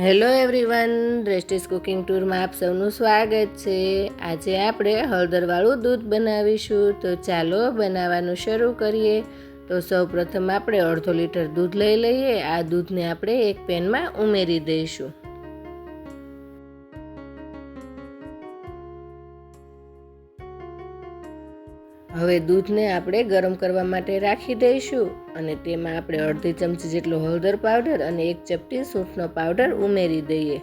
Hello everyone Drashti's cooking ટૂરમાં આપ સૌનું સ્વાગત છે. આજે આપણે હળદરવાળું દૂધ બનાવીશું. તો ચાલો બનાવવાનું શરૂ કરીએ. તો સૌ પ્રથમ આપણે અડધો લીટર દૂધ લઈ લઈએ. આ દૂધને આપણે એક પેનમાં ઉમેરી દઈશું. હવે દૂધને આપણે ગરમ કરવા માટે રાખી દઈશું અને તેમાં આપણે અડધી ચમચી જેટલો હળદર પાવડર અને એક ચપટી સૂંઠનો પાવડર ઉમેરી દઈએ.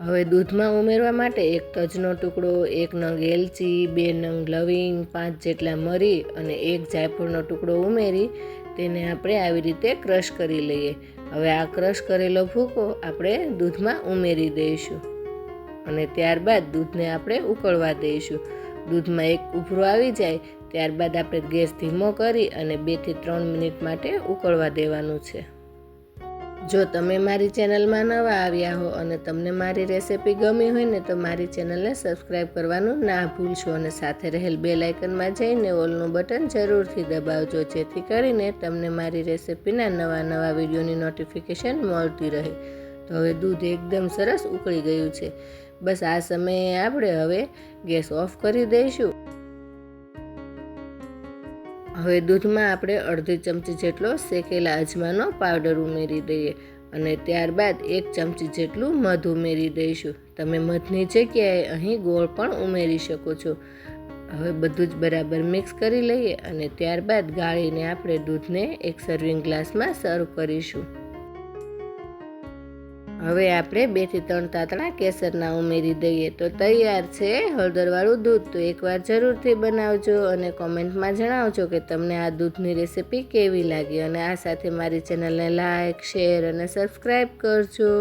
હવે દૂધમાં ઉમેરવા માટે એક તજનો ટુકડો, એક નંગ એલચી, બે નંગ લવિંગ, પાંચ જેટલા મરી અને એક જાયફળનો ટુકડો ઉમેરી તેને આપણે આવી રીતે ક્રશ કરી લઈએ. હવે આ ક્રશ કરેલો ભૂકો આપણે દૂધમાં ઉમેરી દઈશું. અને ત્યારબાદ દૂધને આપણે ઉકળવા દઈશું. દૂધમાં એક ઉભરો આવી જાય, ત્યારબાદ આપણે ગેસ ધીમો કરી અને બેથી ત્રણ મિનિટ માટે ઉકળવા દેવાનું છે. જો તમે મારી ચેનલમાં નવા આવ્યા હો અને તમને મારી રેસિપી ગમી હોય ને તો મારી ચેનલને સબસ્ક્રાઈબ કરવાનું ના ભૂલશો અને સાથે રહેલ બે લાઇકનમાં જઈને ઓલનું બટન જરૂરથી દબાવજો, જેથી કરીને તમને મારી રેસિપીના નવા નવા વિડીયોની નોટિફિકેશન મળતી રહે. તો હવે દૂધ એકદમ સરસ ઉકળી ગયું છે. બસ આ સમયે આપણે હવે ગેસ ઓફ કરી દઈશું. હવે દૂધમાં આપણે અડધી ચમચી જેટલો શેકેલા અજમાનો પાવડર ઉમેરી દઈએ અને ત્યારબાદ એક ચમચી જેટલું મધ ઉમેરી દઈશું. તમે મધની જગ્યાએ અહીં ગોળ પણ ઉમેરી શકો છો. હવે બધું જ બરાબર મિક્સ કરી લઈએ અને ત્યારબાદ ગાળીને આપણે દૂધને એક સર્વિંગ ગ્લાસમાં સર્વ કરીશું. હવે આપણે બેથી ત્રણ તાતણા કેસરના ઉમેરી દઈએ. તો તૈયાર છે હળદરવાળું દૂધ. તો એકવાર જરૂરથી બનાવજો અને કોમેન્ટમાં જણાવજો કે તમને આ દૂધની રેસિપી કેવી લાગી. અને આ સાથે મારી ચેનલને લાઇક શેર અને સબસ્ક્રાઈબ કરજો.